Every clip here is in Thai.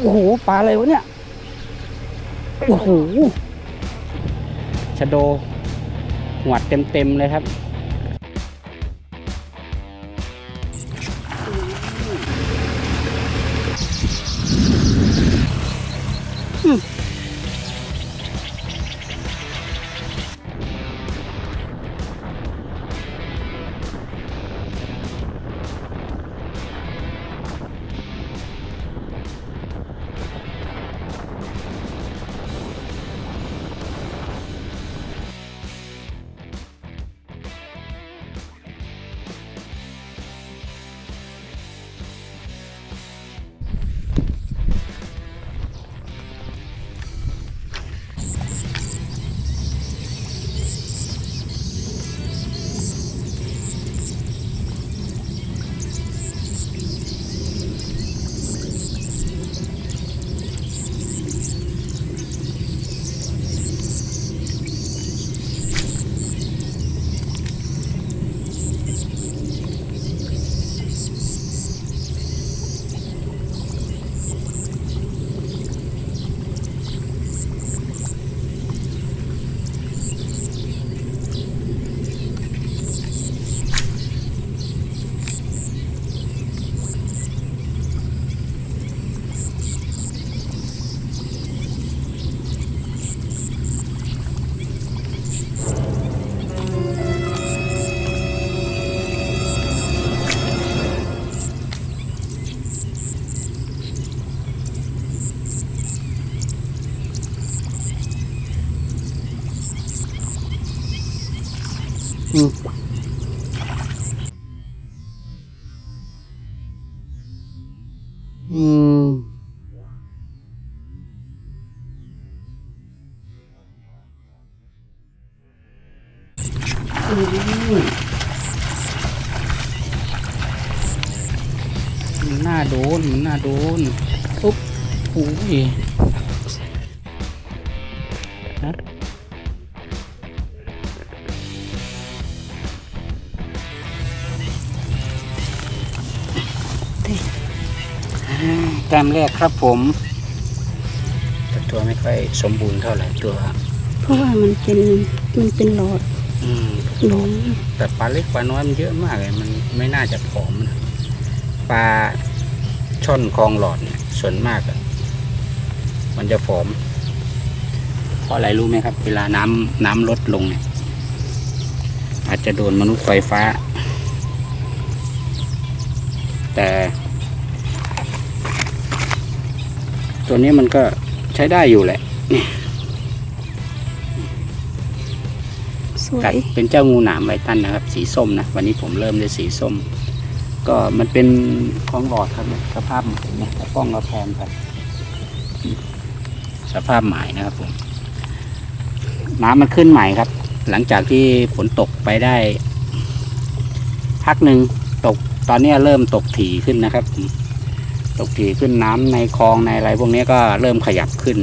โอ้โหปลาอะไรวะเนี่ย โอ้โหชะโด หวดเต็มๆเลยครับ อื แต้มแรกครับผมแต่ตัวไม่ค่อยสมบูรณ์เท่าไหร่ตัวเพราะว่ามันเป็นมันเป็นหลอดอืมหลงแต่ปลาเล็กปลาน้อยมันเยอะมากเลยมันไม่น่าจะผอมนะปลาช่อนคลองหลอดเนี่ยส่วนมากอะมันจะผอม เพราะอะไรรู้ไหมครับ เวลาน้ำน้ำลดลงเนี่ย อาจจะโดนมนุษย์ไฟฟ้า แต่ ตัวนี้มันก็ใช้ได้อยู่แหละสวกัดยเป็นเจ้างูหนามไวตันนะครับ สีส้มนะ วันนี้ผมเริ่มด้วยสีส้ม ก็มันเป็นคลองหลอดครับเนี่ยสภาพเห็นไหมกล้องเราแพนไปสภาพใหม่นะครับผมน้ำมันขึ้นใหม่ครับ หลังจากที่ฝนตกไปได้ พักหนึ่งตกตอนนี้เริ่มตกถี่ขึ้นนะครับผม ตกถี่ขึ้นน้ำในคลองในอะไรพวกนี้ก็เริ่มขยับขึ้น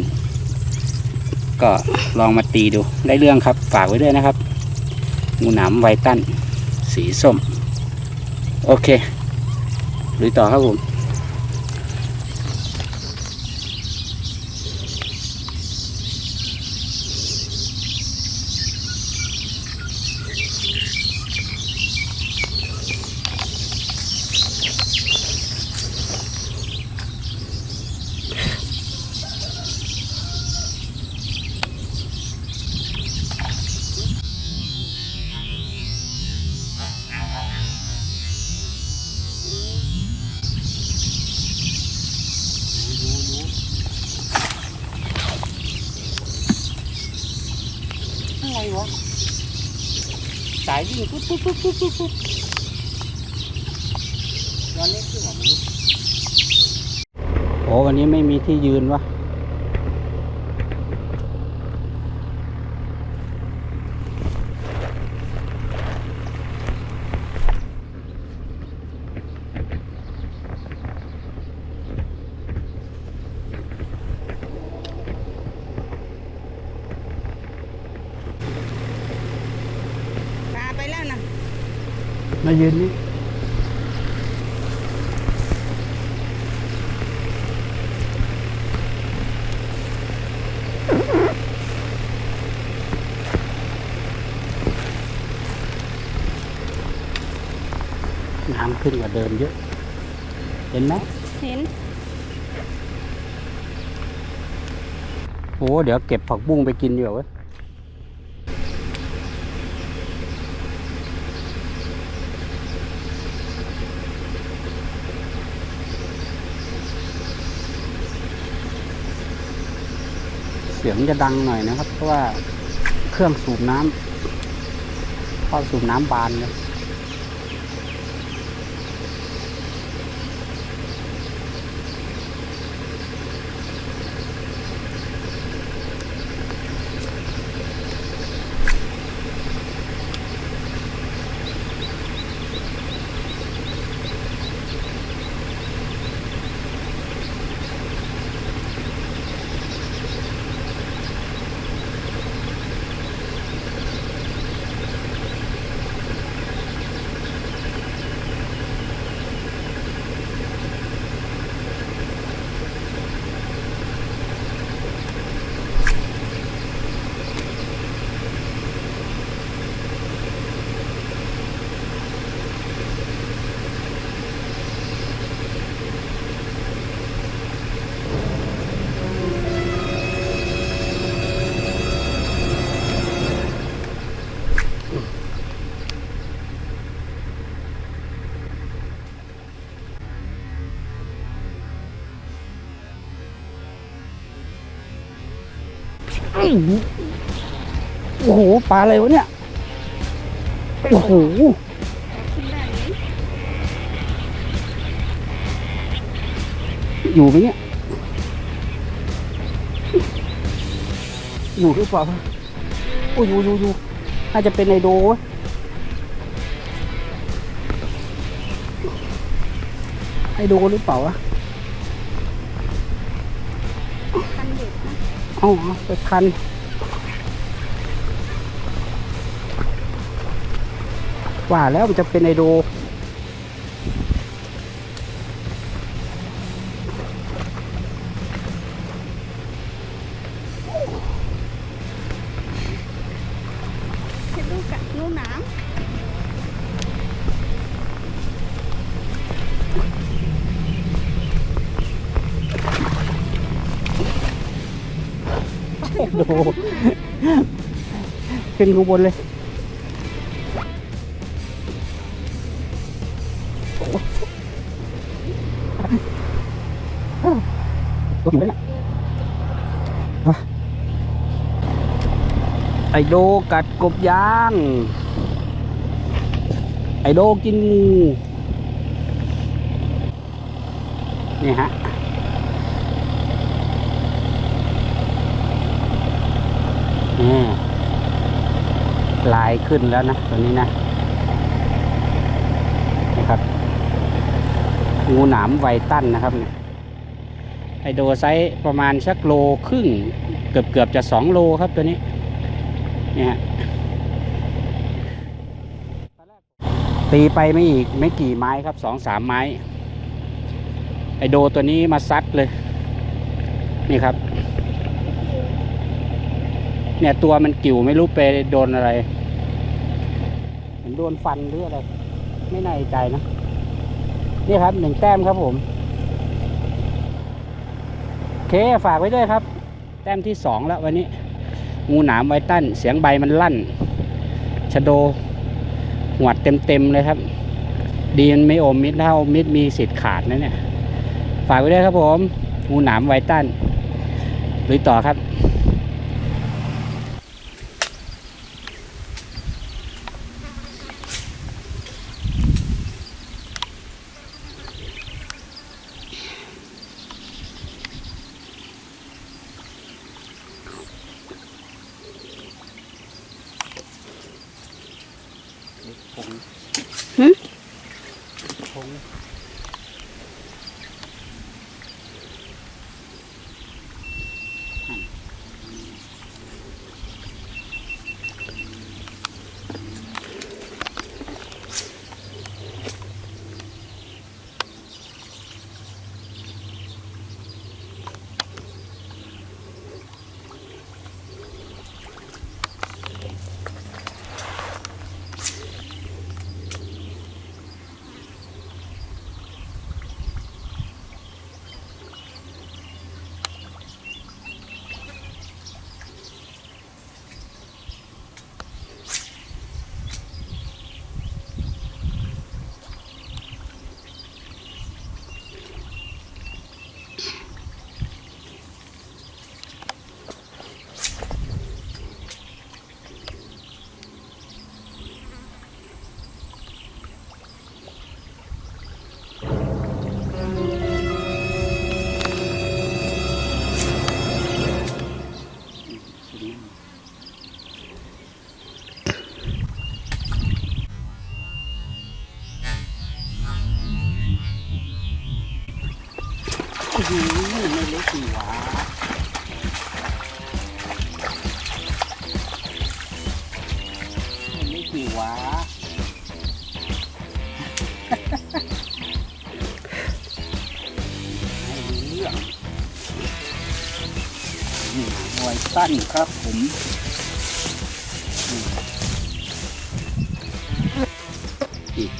ก็ลองมาตีดูได้เรื่องครับฝากไว้ด้วยนะครับงูหนามไวตันสีส้ม โอเคลุยต่อครับผมายวิ่งปุ๊บปุ๊บปุ๊บปุ๊บปุ๊บปุ๊บย้อนเล็กขึ้นหรอมันโอ้วันนี้ไม่มีที่ยืนวะ มายืนนี่น้ำขึ้นกว่าเดิมเยอะ เห็นไหมเห็นโอ้เดี๋ยวเก็บผักบุ้งไปกินเดี๋วเว้ย สียงจะดังหน่อยนะครับ เพราะว่าเครื่องสูบน้ำท่อสูบน้ำบานเลย โอ้โห ปลาอะไรวะเนี่ย โอ้โห อยู่ไหมเนี่ย อยู่หรือเปล่าโอ้ยอยู่อยู่อยู่น่าจะเป็นไอโดว้ยไอโดหรือเปล่าวะ คันเด็ดนะ เอาไปพันว่าแล้วมันจะเป็นไอโด โดขึ้นข้างบนเลยตัวอยู่เนี่ยมาไอโดกัดกบยาง ไอโดกินงูนี่ฮะ นี่ ลายขึ้นแล้วนะตัวนี้นะนะครับ งูหนามไวตั้นนะครับเนี่ยไฮโดไซส์ประมาณสักโลครึ่ง เกือบเกือบจะสองโลครับตัวนี้เนี่ยตีไปไม่อีกไม่กี่ไม้ครับสองสามไม้ ไอโดตัวนี้มาซัดเลย นี่ครับ เนี่ยตัวมันกิ่วไม่รู้ไปโดนอะไร โดนฟันหรืออะไร ไม่แน่ใจนะ นี่ครับหนึ่งแต้มครับผม โอเคฝากไว้ด้วยครับ แต้มที่สองแล้ววันนี้ งูหนามไวตันเสียงใบมันลั่น ชะโดหวดเต็มๆเลยครับ ดีมันไม่อมมิดถ้าอมมิดมีสิทธิ์ขาดนะเนี่ย ฝากไว้ด้วยครับผม งูหนามไวตันลุยต่อครับ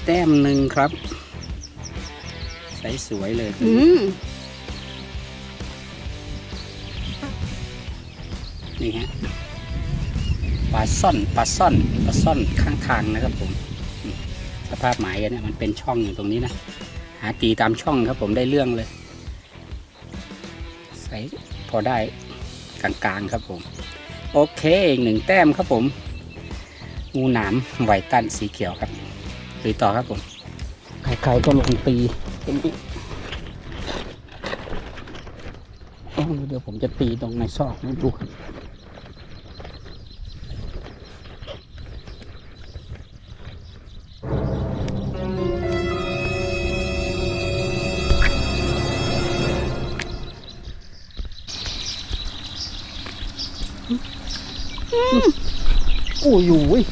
แต้มหนึ่งครับ ใสสวยเลยอืมนี่ฮะปลาซ่อนปลาซ่อนปลาซ่อนข้างทางนะครับผมอืมสภาพหมายกันเนี่ยมันเป็นช่องอยู่ตรงนี้นะ หาตีตามช่องครับผมได้เรื่องเลย ใสพอได้กลางๆครับผม โอเคอีกหนึ่งแต้มครับผม งูหนามไวตันสีเขียวครับ ลุยต่อครับผมใครๆก็ลงตีเป็นดิเอ้าเดี๋ยวผมจะตีตรงในซอกนี่ดูครับโอ้ยย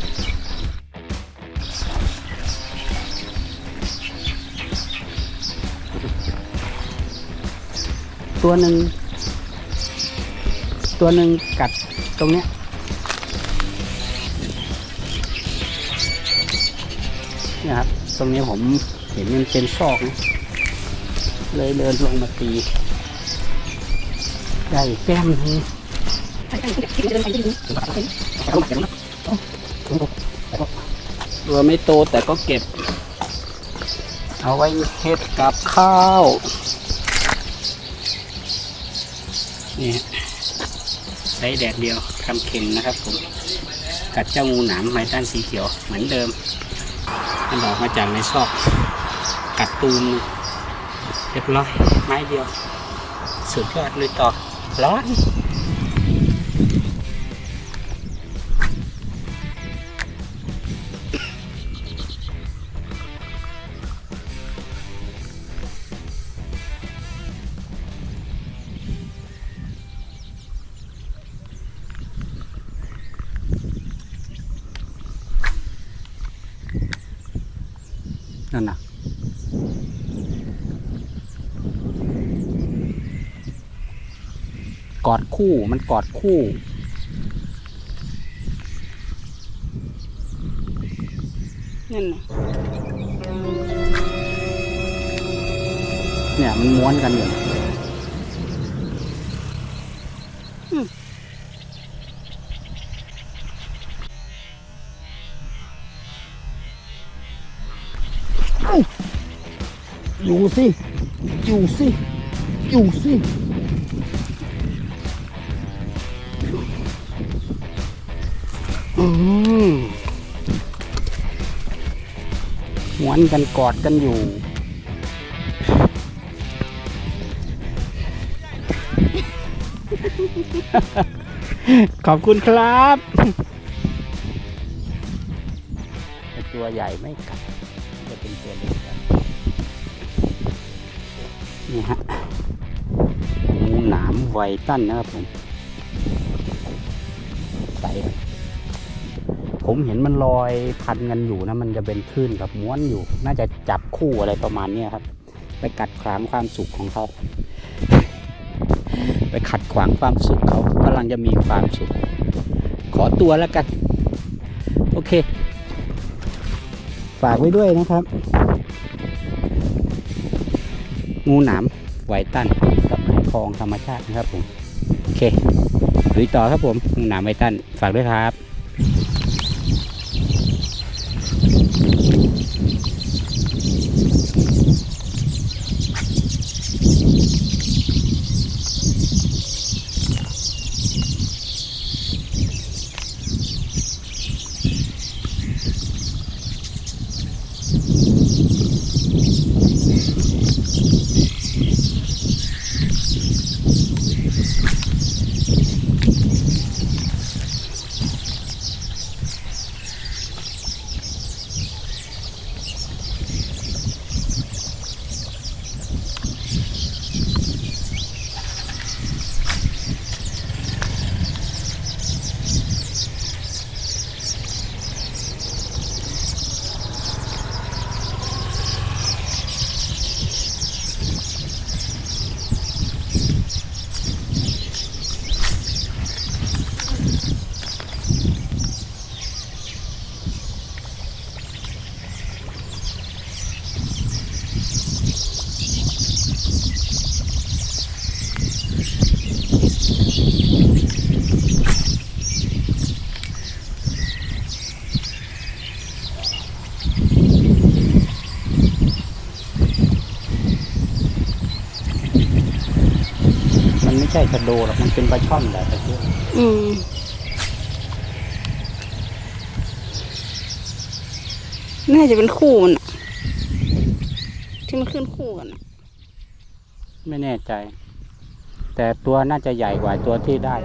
ตัวหนึ่ง ตัวหนึ่งกัดตรงเนี้ย เนี่ยครับ ตรงนี้ผมเห็นมันเป็นซอกนะเลยเดินลงมาตีได้แก้มนึงตัวไม่โตแต่ก็เก็บ เอาไว้เฮ็ดกับข้าว นี่ใช้แดดเดียวทำเข็มนะครับผม กัดเจ้างูหนามไม้ต้านสีเขียวเหมือนเดิมมันออกมาจากในซอก กัดตูมเรียบร้อยไม้เดียว สุดยอดเลยต่อร้อน กอดคู่มันกอดคู่ นั่นน่ะเนี่ยมันม้วนกันอยู่เอ้าอยู่สิ อยู่สิ อยู่สิ อืมม้วนกันกอดกันอยู่ ขอบคุณครับแต่ตัวใหญ่ไม่กัดจะเป็นตัวเล็กกันนี่ฮะงูหนามไวตันนะครับผมใสครับ ผมเห็นมันลอยพันกันอยู่นะมันจะเป็นคลื่นกับม้วนอยู่ น่าจะจับคู่อะไรประมาณนี้ครับ ไปกัดขวางความสุขของเขา ไปขัดขวางความสุขเขากำลังจะมีความสุข ขอตัวแล้วกัน โอเค ฝากไว้ด้วยนะครับ งูหนามไวตันกับไหคลองธรรมชาตินะครับผม โอเคลุยต่อครับผม งูหนามไวตันฝากด้วยครับ ใช่ชะโดหรอกมันเป็นปลาช่อนแหละแต่ที่อืมน่าจะเป็นคู่มันอะที่มันขึ้นคู่กันอะไม่แน่ใจ แต่ตัวน่าจะใหญ่กว่าตัวที่ได้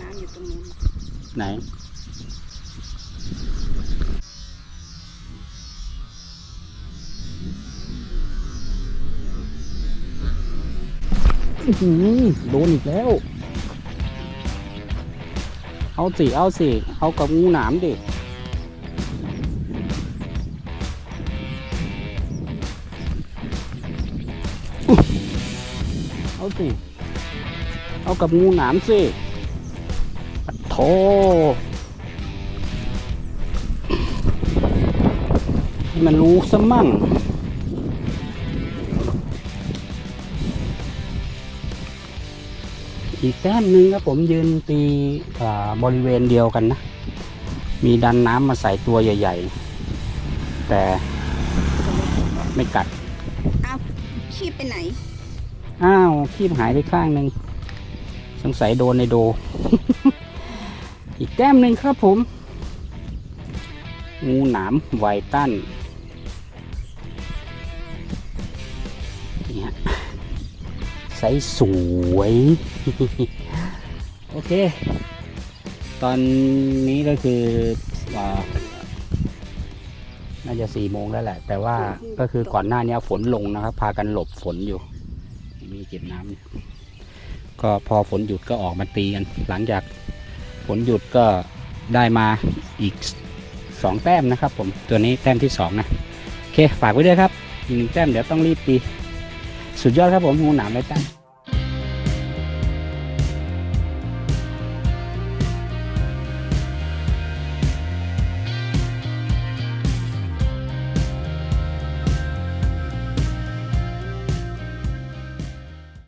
น้ำอยู่ตรงนู้นไหน โดนอีกแล้ว เอาสิ เอาสิ เอากับงูหนามดิเอาสิ เอากับงูหนามสิโถให้มันรู้ซะมั่ง อีกแต้มหนึ่งครับผมยืนตีอ่าบริเวณเดียวกันนะ มีดันน้ำมาใส่ตัวใหญ่ ๆ แต่ไม่กัดขี้ไปไหน อ้าวคีบหายไปข้างหนึ่งสงสัยโดนในโด อีกแต้มหนึ่งครับผม งูหนามไวตัน ซส์สวย โอเค ตอนนี้ก็คือน่าจะสี่โมงแล้วแหละ แต่ว่าก็คือก่อนหน้านี้ฝนลงนะครับ พากันหลบฝนอยู่ มีเก็บน้ำเนี่ยก็พอฝนหยุดก็ออกมาตีกัน หลังจากฝนหยุดก็ได้มาอีกสองแต้มนะครับผม ตัวนี้แต้มที่สองนะ โอเค ฝากไว้ด้วยครับ อีกหนึ่งแต้มเดี๋ยวต้องรีบตี สุดยอดครับผมงูหนามไรแต้ง